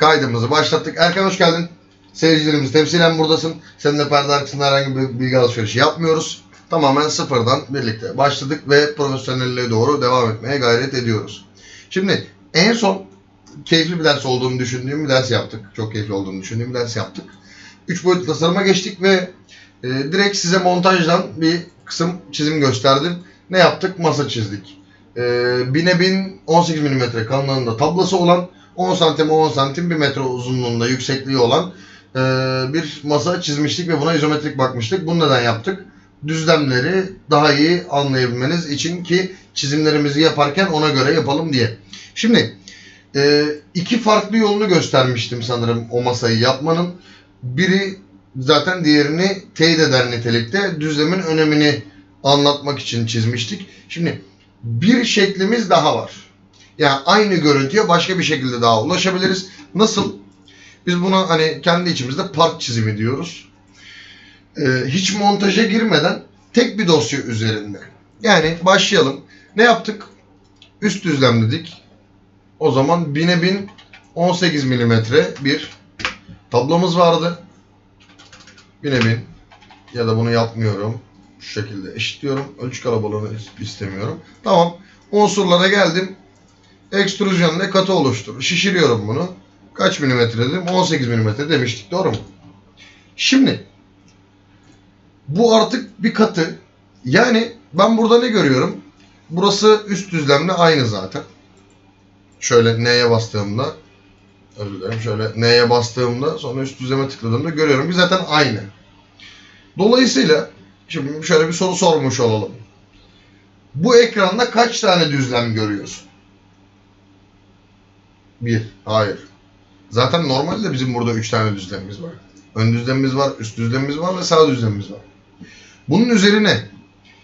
kaydımızı başlattık. Erkan hoş geldin. Seyircilerimiz temsilen buradasın. Seninle perde arkasında herhangi bir bilgi alışverişi yapmıyoruz. Tamamen sıfırdan birlikte başladık ve profesyonelliğe doğru devam etmeye gayret ediyoruz. Şimdi en son keyifli bir ders olduğunu düşündüğüm bir ders yaptık. Çok keyifli olduğunu düşündüğüm bir ders yaptık. Üç boyutlu tasarıma geçtik ve e, direkt size montajdan bir kısım çizim gösterdim. Ne yaptık? Masa çizdik. E, bine bin 18 mm kalınlığında tablası olan 10 santim 10 santim 1 metre uzunluğunda yüksekliği olan e, bir masa çizmiştik ve buna izometrik bakmıştık. Bunu neden yaptık? Düzlemleri daha iyi anlayabilmeniz için ki çizimlerimizi yaparken ona göre yapalım diye. Şimdi e, iki farklı yolunu göstermiştim sanırım o masayı yapmanın. Biri zaten diğerini teyit eder nitelikte düzlemin önemini anlatmak için çizmiştik. Şimdi bir şeklimiz daha var. Yani aynı görüntüye başka bir şekilde daha ulaşabiliriz. Nasıl? Biz buna hani kendi içimizde park çizimi diyoruz. Ee, hiç montaja girmeden tek bir dosya üzerinde. Yani başlayalım. Ne yaptık? Üst düzlem dedik. O zaman 1000'e 1000 18 milimetre bir tablomuz vardı. 1000'e 1000 ya da bunu yapmıyorum. Şu şekilde eşitliyorum. Ölçü kalabalığını istemiyorum. Tamam. Unsurlara geldim. Ekstrüzyon ile katı oluştur. Şişiriyorum bunu. Kaç milimetre dedim? 18 milimetre demiştik. Doğru mu? Şimdi bu artık bir katı. Yani ben burada ne görüyorum? Burası üst düzlemle aynı zaten. Şöyle N'ye bastığımda özür dilerim. Şöyle N'ye bastığımda sonra üst düzleme tıkladığımda görüyorum ki zaten aynı. Dolayısıyla şimdi şöyle bir soru sormuş olalım. Bu ekranda kaç tane düzlem görüyorsun? Bir. Hayır. Zaten normalde bizim burada üç tane düzlemimiz var. Ön düzlemimiz var, üst düzlemimiz var ve sağ düzlemimiz var. Bunun üzerine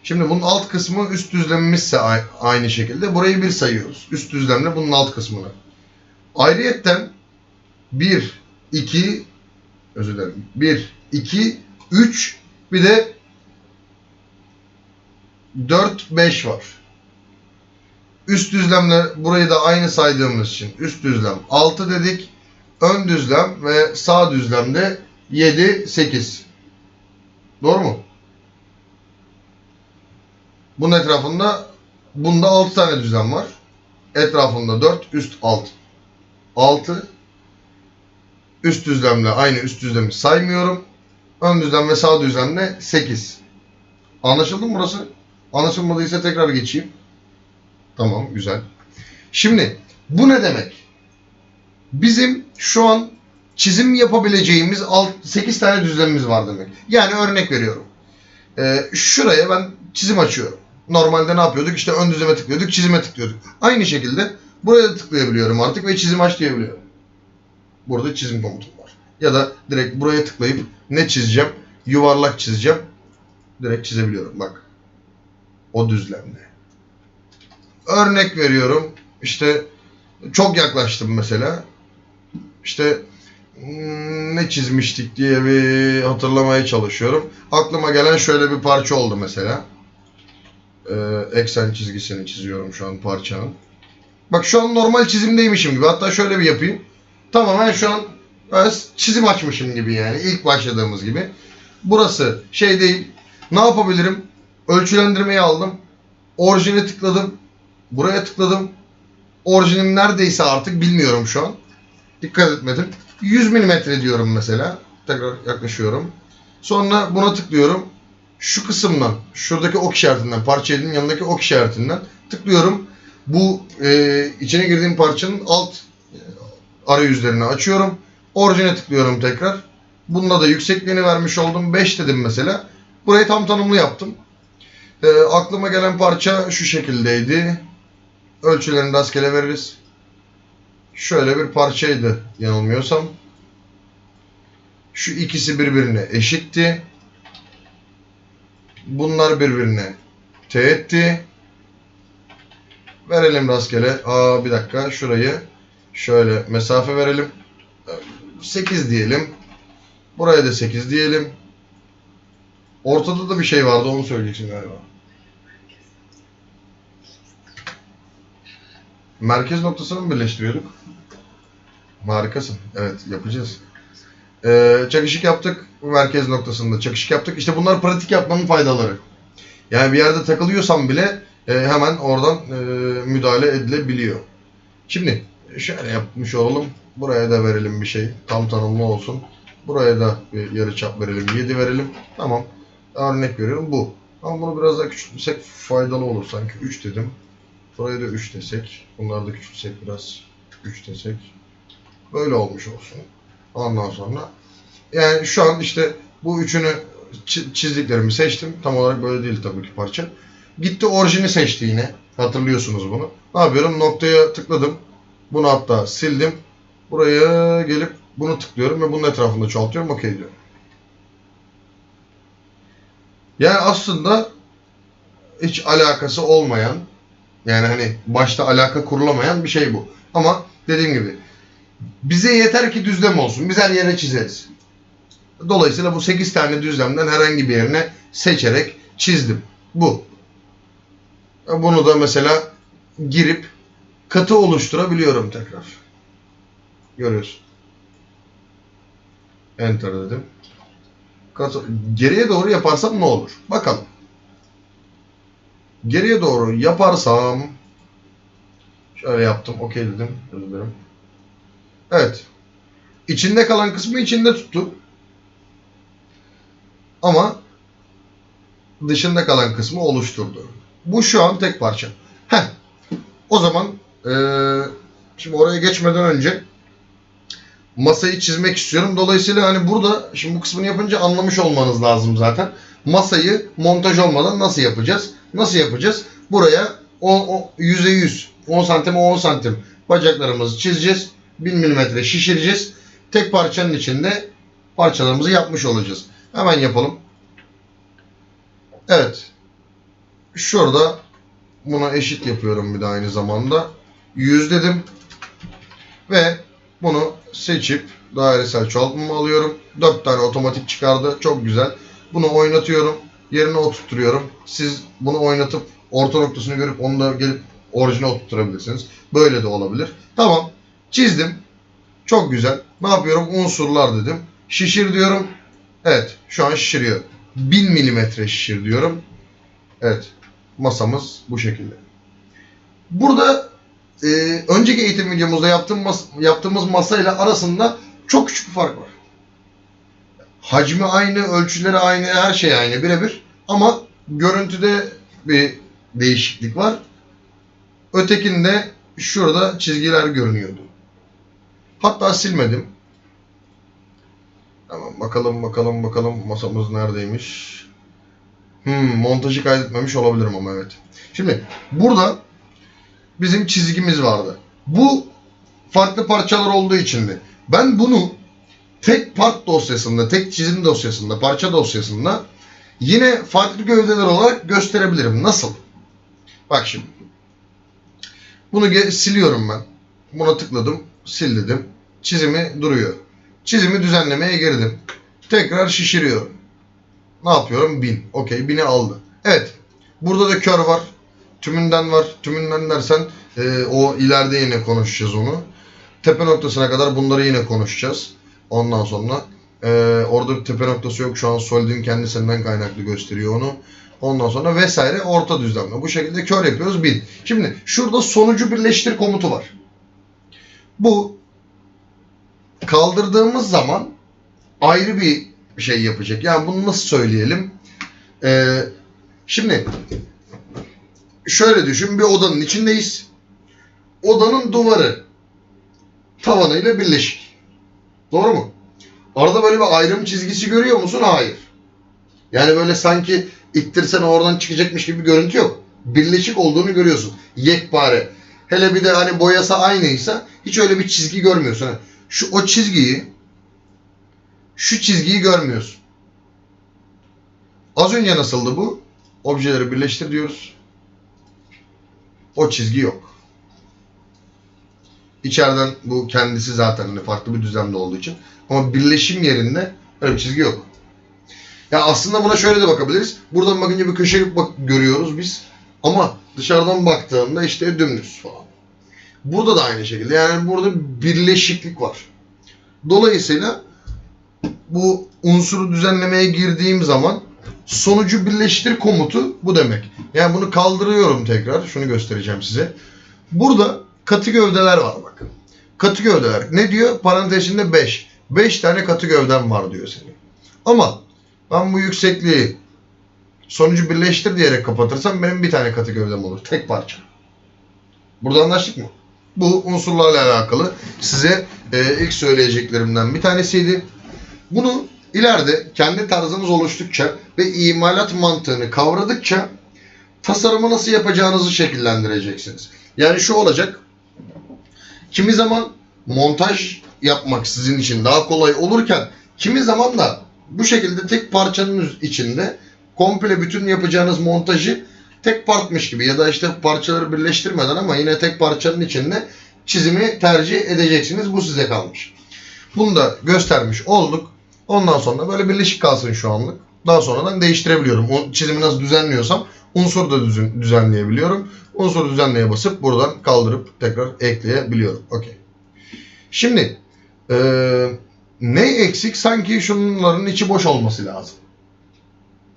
şimdi bunun alt kısmı üst düzlemimizse aynı şekilde burayı bir sayıyoruz. Üst düzlemle bunun alt kısmını. Ayrıyetten 1, 2, özür dilerim. 1, 2, 3 bir de 4, 5 var. Üst düzlemle burayı da aynı saydığımız için üst düzlem 6 dedik. Ön düzlem ve sağ düzlemde 7, 8. Doğru mu? Bunun etrafında bunda 6 tane düzlem var. Etrafında 4, üst alt. 6. Üst düzlemle aynı üst düzlemi saymıyorum. Ön düzlem ve sağ düzlemle 8. Anlaşıldı mı burası? Anlaşılmadıysa tekrar geçeyim. Tamam, güzel. Şimdi bu ne demek? Bizim şu an çizim yapabileceğimiz 8 tane düzlemimiz var demek. Yani örnek veriyorum. Ee, şuraya ben çizim açıyorum. Normalde ne yapıyorduk? İşte ön düzleme tıklıyorduk, çizime tıklıyorduk. Aynı şekilde buraya tıklayabiliyorum artık ve çizim aç diyebiliyorum. Burada çizim komutum var. Ya da direkt buraya tıklayıp ne çizeceğim? Yuvarlak çizeceğim. Direkt çizebiliyorum bak. O düzlemde. Örnek veriyorum. İşte çok yaklaştım mesela. İşte hmm, ne çizmiştik diye bir hatırlamaya çalışıyorum. Aklıma gelen şöyle bir parça oldu mesela. Ee, eksen çizgisini çiziyorum şu an parçanın. Bak şu an normal çizimdeymişim gibi. Hatta şöyle bir yapayım. Tamamen şu an çizim açmışım gibi yani. ilk başladığımız gibi. Burası şey değil. Ne yapabilirim? Ölçülendirmeyi aldım. Orijine tıkladım. Buraya tıkladım. Orijinim neredeyse artık bilmiyorum şu an. Dikkat etmedim. 100 milimetre diyorum mesela. Tekrar yaklaşıyorum. Sonra buna tıklıyorum. Şu kısımdan, şuradaki ok işaretinden, parça elinin yanındaki ok işaretinden tıklıyorum. Bu e, içine girdiğim parçanın alt e, arayüzlerini açıyorum. Orijine tıklıyorum tekrar. Bunda da yüksekliğini vermiş oldum. 5 dedim mesela. Burayı tam tanımlı yaptım. E, aklıma gelen parça şu şekildeydi. Ölçülerini rastgele veririz. Şöyle bir parçaydı yanılmıyorsam. Şu ikisi birbirine eşitti. Bunlar birbirine teğetti. Verelim rastgele. Aa bir dakika şurayı şöyle mesafe verelim. 8 diyelim. Buraya da 8 diyelim. Ortada da bir şey vardı onu söyleyeceksin galiba. Merkez noktasını mı birleştiriyorduk? Harikasın. Evet yapacağız. Ee, çakışık yaptık. Merkez noktasında çakışık yaptık. İşte bunlar pratik yapmanın faydaları. Yani bir yerde takılıyorsam bile e, hemen oradan e, müdahale edilebiliyor. Şimdi şöyle yapmış olalım. Buraya da verelim bir şey. Tam tanımlı olsun. Buraya da bir yarı çap verelim. 7 verelim. Tamam. Örnek veriyorum bu. Ama bunu biraz daha küçültsek faydalı olur sanki. 3 dedim. Buraya da 3 desek. Bunları da küçültsek biraz. 3 desek. Böyle olmuş olsun. Ondan sonra yani şu an işte bu üçünü çi- çizdiklerimi seçtim. Tam olarak böyle değil tabii ki parça. Gitti orijini seçti yine. Hatırlıyorsunuz bunu. Ne yapıyorum? Noktaya tıkladım. Bunu hatta sildim. Buraya gelip bunu tıklıyorum ve bunun etrafında çoğaltıyorum. Okey diyorum. Yani aslında hiç alakası olmayan yani hani başta alaka kurulamayan bir şey bu. Ama dediğim gibi bize yeter ki düzlem olsun. Biz her yere çizeriz. Dolayısıyla bu 8 tane düzlemden herhangi bir yerine seçerek çizdim. Bu. Bunu da mesela girip katı oluşturabiliyorum tekrar. Görüyorsun. Enter dedim. Katı, geriye doğru yaparsam ne olur? Bakalım. Geriye doğru yaparsam şöyle yaptım. Okey dedim. Özür. Evet. İçinde kalan kısmı içinde tuttu. Ama dışında kalan kısmı oluşturdu. Bu şu an tek parça. Heh. O zaman eee, şimdi oraya geçmeden önce masayı çizmek istiyorum. Dolayısıyla hani burada şimdi bu kısmını yapınca anlamış olmanız lazım zaten. Masayı montaj olmadan nasıl yapacağız? Nasıl yapacağız? Buraya o, o yüze yüz 10 santim 10 santim bacaklarımızı çizeceğiz. 1000 milimetre şişireceğiz. Tek parçanın içinde parçalarımızı yapmış olacağız. Hemen yapalım. Evet. Şurada buna eşit yapıyorum bir de aynı zamanda. 100 dedim. Ve bunu seçip dairesel çoğaltmamı alıyorum. 4 tane otomatik çıkardı. Çok güzel. Bunu oynatıyorum. Yerine oturtuyorum. Siz bunu oynatıp orta noktasını görüp onu da gelip orijine oturtturabilirsiniz. Böyle de olabilir. Tamam. Çizdim. Çok güzel. Ne yapıyorum? Unsurlar dedim. Şişir diyorum. Evet. Şu an şişiriyor. 1000 milimetre şişir diyorum. Evet. Masamız bu şekilde. Burada e, önceki eğitim videomuzda yaptığım mas- yaptığımız masayla arasında çok küçük bir fark var. Hacmi aynı, ölçüleri aynı, her şey aynı birebir. Ama görüntüde bir değişiklik var. Ötekinde şurada çizgiler görünüyordu. Hatta silmedim. Tamam bakalım bakalım bakalım masamız neredeymiş. Hmm, montajı kaydetmemiş olabilirim ama evet. Şimdi burada bizim çizgimiz vardı. Bu farklı parçalar olduğu içindi. Ben bunu tek part dosyasında, tek çizim dosyasında, parça dosyasında yine farklı gövdeler olarak gösterebilirim. Nasıl? Bak şimdi. Bunu siliyorum ben. Buna tıkladım, sil dedim. Çizimi duruyor. Çizimi düzenlemeye girdim. Tekrar şişiriyorum. Ne yapıyorum? 1000. Okey 1000'i aldı. Evet. Burada da kör var. Tümünden var. Tümünden dersen e, o ileride yine konuşacağız onu. Tepe noktasına kadar bunları yine konuşacağız. Ondan sonra e, orada bir tepe noktası yok. Şu an Solid'in kendisinden kaynaklı gösteriyor onu. Ondan sonra vesaire orta düzlemde. Bu şekilde kör yapıyoruz 1000. Şimdi şurada sonucu birleştir komutu var. Bu kaldırdığımız zaman ayrı bir şey yapacak. Yani bunu nasıl söyleyelim? Ee, şimdi şöyle düşün bir odanın içindeyiz. Odanın duvarı tavanıyla birleşik. Doğru mu? Arada böyle bir ayrım çizgisi görüyor musun? Hayır. Yani böyle sanki ittirsen oradan çıkacakmış gibi bir görüntü yok. Birleşik olduğunu görüyorsun. Yekpare. Hele bir de hani boyası aynıysa hiç öyle bir çizgi görmüyorsun. Hani Şu o çizgiyi şu çizgiyi görmüyorsun. Az önce nasıldı bu? Objeleri birleştir diyoruz. O çizgi yok. İçeriden bu kendisi zaten hani farklı bir düzlemde olduğu için. Ama birleşim yerinde öyle bir çizgi yok. Ya aslında buna şöyle de bakabiliriz. Buradan bakınca bir köşe bak görüyoruz biz. Ama dışarıdan baktığında işte dümdüz falan. Burada da aynı şekilde. Yani burada birleşiklik var. Dolayısıyla bu unsuru düzenlemeye girdiğim zaman sonucu birleştir komutu bu demek. Yani bunu kaldırıyorum tekrar. Şunu göstereceğim size. Burada katı gövdeler var bakın. Katı gövdeler. Ne diyor? Parantezinde 5. 5 tane katı gövdem var diyor senin. Ama ben bu yüksekliği sonucu birleştir diyerek kapatırsam benim bir tane katı gövdem olur. Tek parça. Burada anlaştık mı? Bu unsurlarla alakalı size e, ilk söyleyeceklerimden bir tanesiydi. Bunu ileride kendi tarzınız oluştukça ve imalat mantığını kavradıkça tasarımı nasıl yapacağınızı şekillendireceksiniz. Yani şu olacak. Kimi zaman montaj yapmak sizin için daha kolay olurken kimi zaman da bu şekilde tek parçanın içinde komple bütün yapacağınız montajı tek partmış gibi ya da işte parçaları birleştirmeden ama yine tek parçanın içinde çizimi tercih edeceksiniz. Bu size kalmış. Bunu da göstermiş olduk. Ondan sonra böyle birleşik kalsın şu anlık. Daha sonradan değiştirebiliyorum. O çizimi nasıl düzenliyorsam unsur da düzen- düzenleyebiliyorum. Unsur düzenleye basıp buradan kaldırıp tekrar ekleyebiliyorum. Okey. Şimdi eee, ne eksik? Sanki şunların içi boş olması lazım.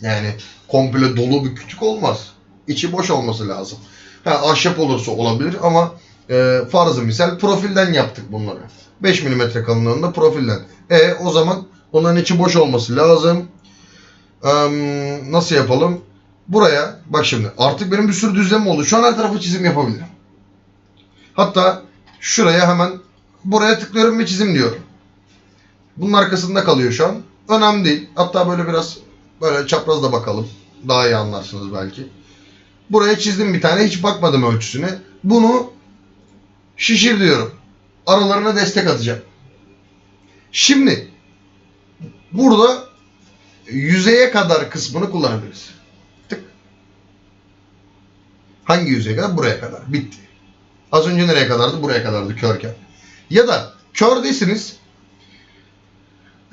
Yani komple dolu bir kütük olmaz. İçi boş olması lazım. Ha, ahşap olursa olabilir ama e, farzı misal profilden yaptık bunları. 5 mm kalınlığında profilden. E o zaman onların içi boş olması lazım. Eee, nasıl yapalım? Buraya bak şimdi artık benim bir sürü düzlem oldu. Şu an her tarafı çizim yapabilirim. Hatta şuraya hemen buraya tıklıyorum ve çizim diyorum. Bunun arkasında kalıyor şu an. Önemli değil. Hatta böyle biraz böyle çapraz da bakalım. Daha iyi anlarsınız belki. Buraya çizdim bir tane. Hiç bakmadım ölçüsüne. Bunu şişir diyorum. Aralarına destek atacağım. Şimdi burada yüzeye kadar kısmını kullanabiliriz. Hangi yüzeye kadar? Buraya kadar. Bitti. Az önce nereye kadardı? Buraya kadardı körken. Ya da kör değilsiniz.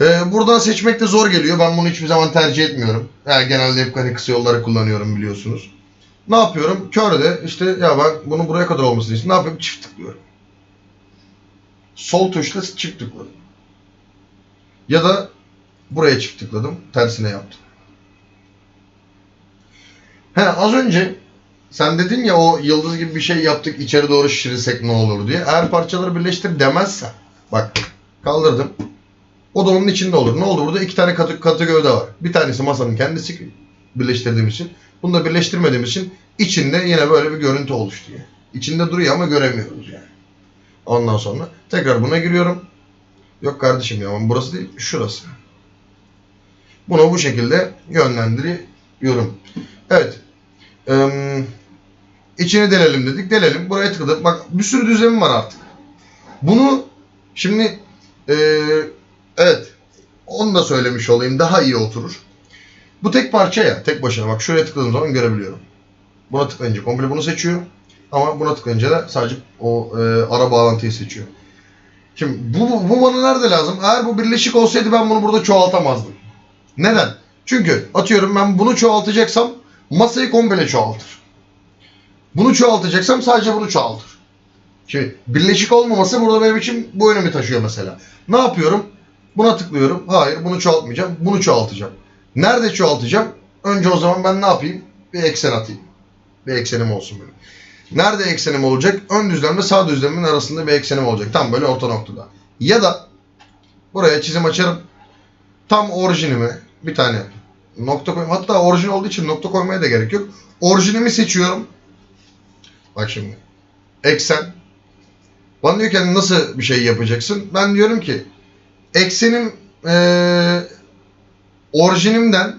Ee, buradan seçmek de zor geliyor. Ben bunu hiçbir zaman tercih etmiyorum. Yani genelde hep hani kısa yolları kullanıyorum biliyorsunuz. Ne yapıyorum? Körde işte ya ben bunu buraya kadar olmasını istiyorum. Ne yapıyorum? Çift tıklıyorum. Sol tuşla çift tıkladım. Ya da buraya çift tıkladım. Tersine yaptım. He az önce sen dedin ya o yıldız gibi bir şey yaptık içeri doğru şişirirsek ne olur diye. Eğer parçaları birleştir demezsen bak kaldırdım. O da onun içinde olur. Ne oldu? Burada iki tane katı, katı gövde var. Bir tanesi masanın kendisi birleştirdiğimiz için. Bunu da birleştirmediğimiz için içinde yine böyle bir görüntü oluştu yani. İçinde duruyor ama göremiyoruz yani. Ondan sonra tekrar buna giriyorum. Yok kardeşim ya burası değil şurası. Bunu bu şekilde yönlendiriyorum. Evet. Ee, içini delelim dedik. Delelim. Buraya tıkladık. Bak bir sürü düzlemim var artık. Bunu şimdi ee, evet onu da söylemiş olayım. Daha iyi oturur. Bu tek parça ya. Tek başına. Bak şuraya tıkladığım zaman görebiliyorum. Buna tıklayınca komple bunu seçiyor. Ama buna tıklayınca da sadece o e, ara bağlantıyı seçiyor. Şimdi bu, bu bana nerede lazım? Eğer bu birleşik olsaydı ben bunu burada çoğaltamazdım. Neden? Çünkü atıyorum ben bunu çoğaltacaksam masayı komple çoğaltır. Bunu çoğaltacaksam sadece bunu çoğaltır. Şimdi birleşik olmaması burada benim için bu önemi taşıyor mesela. Ne yapıyorum? Buna tıklıyorum. Hayır bunu çoğaltmayacağım. Bunu çoğaltacağım. Nerede çoğaltacağım? Önce o zaman ben ne yapayım? Bir eksen atayım. Bir eksenim olsun benim. Nerede eksenim olacak? Ön düzlemle sağ düzlemin arasında bir eksenim olacak. Tam böyle orta noktada. Ya da buraya çizim açarım. Tam orijinimi bir tane nokta koyayım. Hatta orijin olduğu için nokta koymaya da gerek yok. Orijinimi seçiyorum. Bak şimdi. Eksen. Bana diyor ki nasıl bir şey yapacaksın? Ben diyorum ki eksenim eee orijinimden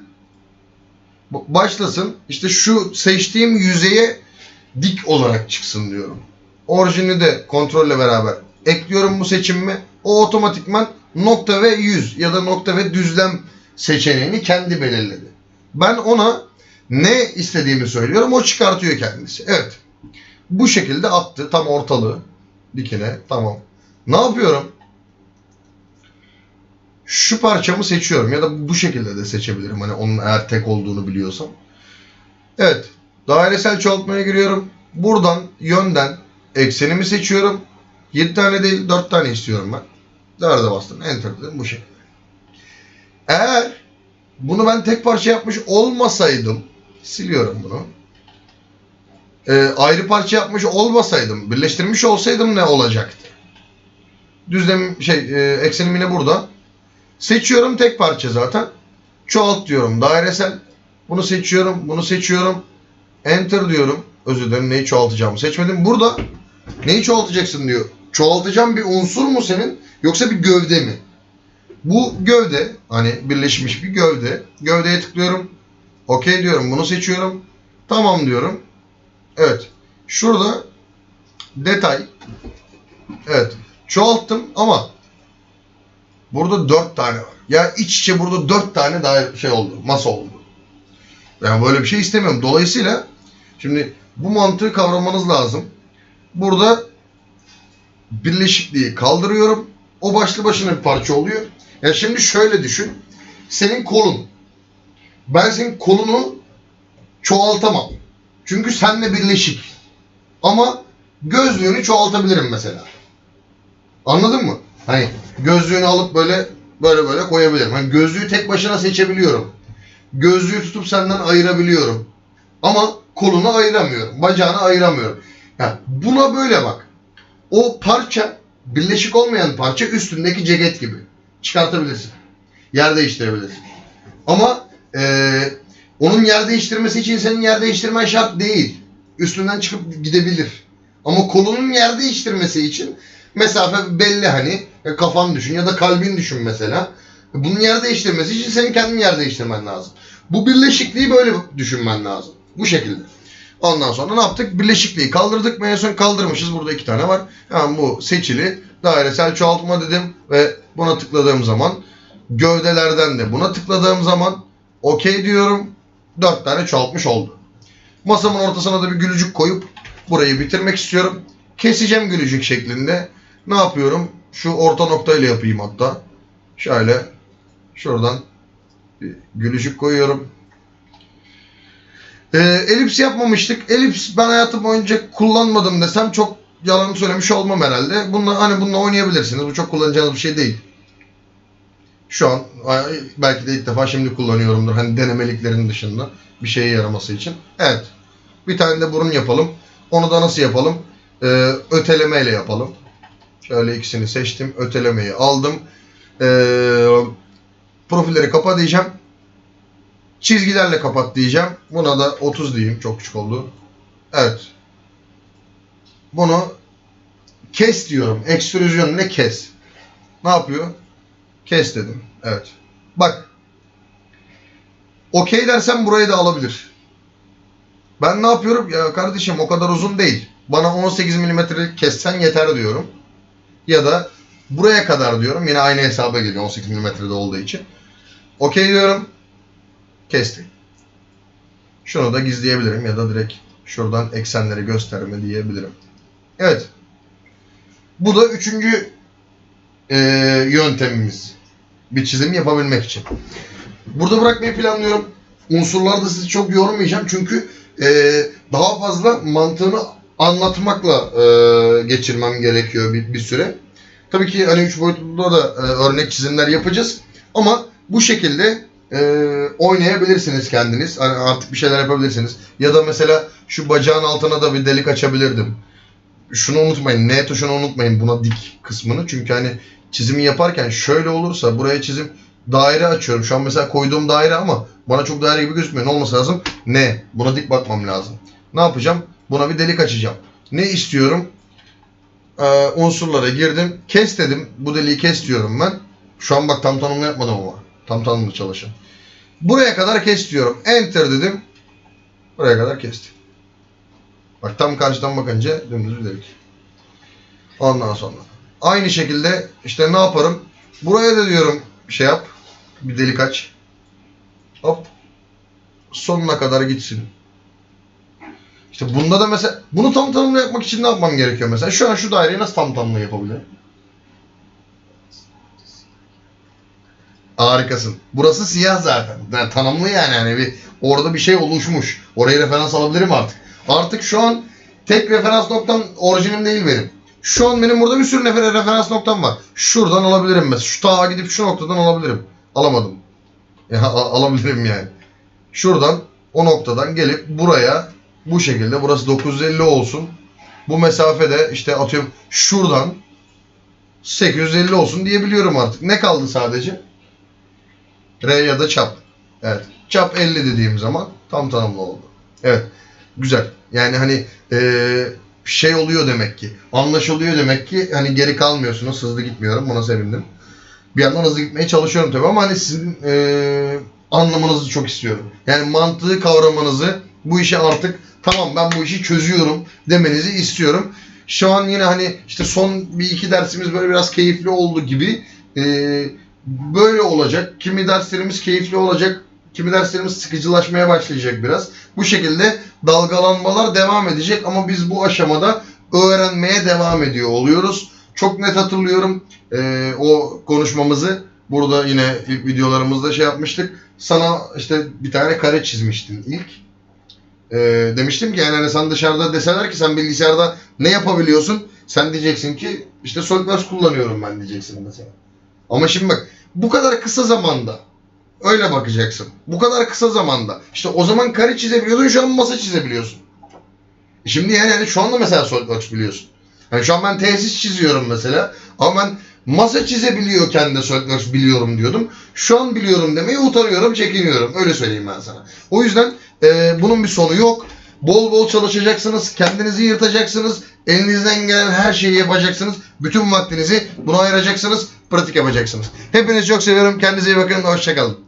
başlasın. İşte şu seçtiğim yüzeye dik olarak çıksın diyorum. Orijini de kontrolle beraber ekliyorum bu seçimimi. O otomatikman nokta ve yüz ya da nokta ve düzlem seçeneğini kendi belirledi. Ben ona ne istediğimi söylüyorum. O çıkartıyor kendisi. Evet. Bu şekilde attı. Tam ortalığı. Dikine. Tamam. Ne yapıyorum? Şu parçamı seçiyorum. Ya da bu şekilde de seçebilirim. Hani onun eğer tek olduğunu biliyorsam. Evet. Dairesel çoğaltmaya giriyorum. Buradan yönden Eksenimi seçiyorum. 7 tane değil 4 tane istiyorum ben. 4'e bastım. Enter dedim bu şekilde. Eğer bunu ben tek parça yapmış olmasaydım siliyorum bunu. Ee, ayrı parça yapmış olmasaydım, birleştirmiş olsaydım ne olacaktı? Düzlem şey e, eksenim yine burada. Seçiyorum tek parça zaten. Çoğalt diyorum dairesel. Bunu seçiyorum, bunu seçiyorum. Enter diyorum. Özür dilerim neyi çoğaltacağımı seçmedim. Burada neyi çoğaltacaksın diyor. Çoğaltacağım bir unsur mu senin yoksa bir gövde mi? Bu gövde hani birleşmiş bir gövde. Gövdeye tıklıyorum. Okey diyorum. Bunu seçiyorum. Tamam diyorum. Evet. Şurada detay. Evet. Çoğalttım ama burada dört tane var. Ya iç içe burada dört tane daha şey oldu. Masa oldu. Ben böyle bir şey istemiyorum. Dolayısıyla şimdi bu mantığı kavramanız lazım. Burada birleşikliği kaldırıyorum. O başlı başına bir parça oluyor. Ya şimdi şöyle düşün. Senin kolun. Ben senin kolunu çoğaltamam. Çünkü seninle birleşik. Ama gözlüğünü çoğaltabilirim mesela. Anladın mı? Hani gözlüğünü alıp böyle böyle böyle koyabilirim. Hani gözlüğü tek başına seçebiliyorum. Gözlüğü tutup senden ayırabiliyorum. Ama kolunu ayıramıyorum. Bacağını ayıramıyorum. Ya buna böyle bak. O parça birleşik olmayan parça üstündeki ceket gibi. Çıkartabilirsin. Yer değiştirebilirsin. Ama eee, onun yer değiştirmesi için senin yer değiştirmen şart değil. Üstünden çıkıp gidebilir. Ama kolunun yer değiştirmesi için mesafe belli hani. Ya Kafan düşün ya da kalbin düşün mesela. Bunun yer değiştirmesi için senin kendin yer değiştirmen lazım. Bu birleşikliği böyle düşünmen lazım. Bu şekilde. Ondan sonra ne yaptık? Birleşikliği kaldırdık mı? Son kaldırmışız. Burada iki tane var. Yani bu seçili dairesel çoğaltma dedim ve buna tıkladığım zaman gövdelerden de buna tıkladığım zaman okey diyorum. Dört tane çoğaltmış oldu. Masamın ortasına da bir gülücük koyup burayı bitirmek istiyorum. Keseceğim gülücük şeklinde. Ne yapıyorum? Şu orta noktayla yapayım hatta. Şöyle şuradan bir gülücük koyuyorum. Ee, elips yapmamıştık. Elips ben hayatım boyunca kullanmadım desem çok yalan söylemiş olmam herhalde. Bununla hani bununla oynayabilirsiniz. Bu çok kullanacağınız bir şey değil. Şu an belki de ilk defa şimdi kullanıyorumdur. Hani denemeliklerin dışında bir şeye yaraması için. Evet. Bir tane de burun yapalım. Onu da nasıl yapalım? Ee, ötelemeyle yapalım. Şöyle ikisini seçtim. Ötelemeyi aldım. Ee, profilleri kapa diyeceğim. Çizgilerle kapat diyeceğim. Buna da 30 diyeyim. Çok küçük oldu. Evet. Bunu kes diyorum. Ekstrüzyon ne kes? Ne yapıyor? Kes dedim. Evet. Bak. Okey dersen burayı da alabilir. Ben ne yapıyorum? Ya kardeşim o kadar uzun değil. Bana 18 milimetrelik kessen yeter diyorum. Ya da buraya kadar diyorum. Yine aynı hesaba geliyor 18 milimetrede olduğu için. Okey diyorum. Kesti. Şunu da gizleyebilirim ya da direkt şuradan eksenleri gösterme diyebilirim. Evet. Bu da üçüncü eee, yöntemimiz. Bir çizim yapabilmek için. Burada bırakmayı planlıyorum. Unsurlarda sizi çok yormayacağım çünkü eee, daha fazla mantığını anlatmakla eee, geçirmem gerekiyor bir, bir süre. Tabii ki hani üç boyutlu da e, örnek çizimler yapacağız. Ama bu şekilde e, oynayabilirsiniz kendiniz. Hani artık bir şeyler yapabilirsiniz. Ya da mesela şu bacağın altına da bir delik açabilirdim. Şunu unutmayın. N tuşunu unutmayın. Buna dik kısmını. Çünkü hani çizimi yaparken şöyle olursa buraya çizim daire açıyorum. Şu an mesela koyduğum daire ama bana çok daire gibi gözükmüyor. Ne olması lazım? N. Buna dik bakmam lazım. Ne yapacağım? Buna bir delik açacağım. Ne istiyorum? Ee, unsurlara girdim. Kes dedim. Bu deliği kes diyorum ben. Şu an bak tam tanımlı yapmadım ama. Tam tanımlı çalışın. Buraya kadar kes diyorum. Enter dedim. Buraya kadar kesti. Bak tam karşıdan bakınca dümdüz bir delik. Ondan sonra. Aynı şekilde işte ne yaparım? Buraya da diyorum şey yap. Bir delik aç. Hop. Sonuna kadar gitsin. İşte bunda da mesela bunu tam tanımlı yapmak için ne yapmam gerekiyor mesela? Şu an şu daireyi nasıl tam tanımlı yapabilirim? Harikasın. Burası siyah zaten. Yani tanımlı yani hani bir orada bir şey oluşmuş. Oraya referans alabilirim artık. Artık şu an tek referans noktam orijinim değil benim. Şu an benim burada bir sürü nefer referans noktam var. Şuradan alabilirim mesela. Şu tağa gidip şu noktadan alabilirim. Alamadım. Ya, alabilirim yani. Şuradan o noktadan gelip buraya bu şekilde burası 950 olsun. Bu mesafede işte atıyorum şuradan 850 olsun diyebiliyorum artık. Ne kaldı sadece? R ya da çap. Evet. Çap 50 dediğim zaman tam tanımlı oldu. Evet. Güzel. Yani hani eee, şey oluyor demek ki. Anlaşılıyor demek ki. Hani geri kalmıyorsunuz. Hızlı gitmiyorum. Buna sevindim. Bir yandan hızlı gitmeye çalışıyorum tabii ama hani sizin eee, anlamanızı çok istiyorum. Yani mantığı kavramanızı bu işi artık tamam ben bu işi çözüyorum demenizi istiyorum. Şu an yine hani işte son bir iki dersimiz böyle biraz keyifli oldu gibi eee, böyle olacak. Kimi derslerimiz keyifli olacak. Kimi derslerimiz sıkıcılaşmaya başlayacak biraz. Bu şekilde dalgalanmalar devam edecek ama biz bu aşamada öğrenmeye devam ediyor oluyoruz. Çok net hatırlıyorum eee, o konuşmamızı. Burada yine ilk videolarımızda şey yapmıştık. Sana işte bir tane kare çizmiştin ilk. Eee, demiştim ki yani hani sen dışarıda deseler ki sen bilgisayarda ne yapabiliyorsun? Sen diyeceksin ki işte SolidWorks kullanıyorum ben diyeceksin mesela. Ama şimdi bak bu kadar kısa zamanda öyle bakacaksın. Bu kadar kısa zamanda. İşte o zaman kare çizebiliyordun şu an masa çizebiliyorsun. E Şimdi yani, yani şu anda mesela SolidWorks biliyorsun. Yani şu an ben tesis çiziyorum mesela. Ama ben masa çizebiliyorken de SolidWorks biliyorum diyordum. Şu an biliyorum demeye utanıyorum, çekiniyorum. Öyle söyleyeyim ben sana. O yüzden e, bunun bir sonu yok. Bol bol çalışacaksınız, kendinizi yırtacaksınız, elinizden gelen her şeyi yapacaksınız. Bütün vaktinizi buna ayıracaksınız, pratik yapacaksınız. Hepinizi çok seviyorum. Kendinize iyi bakın. Hoşçakalın.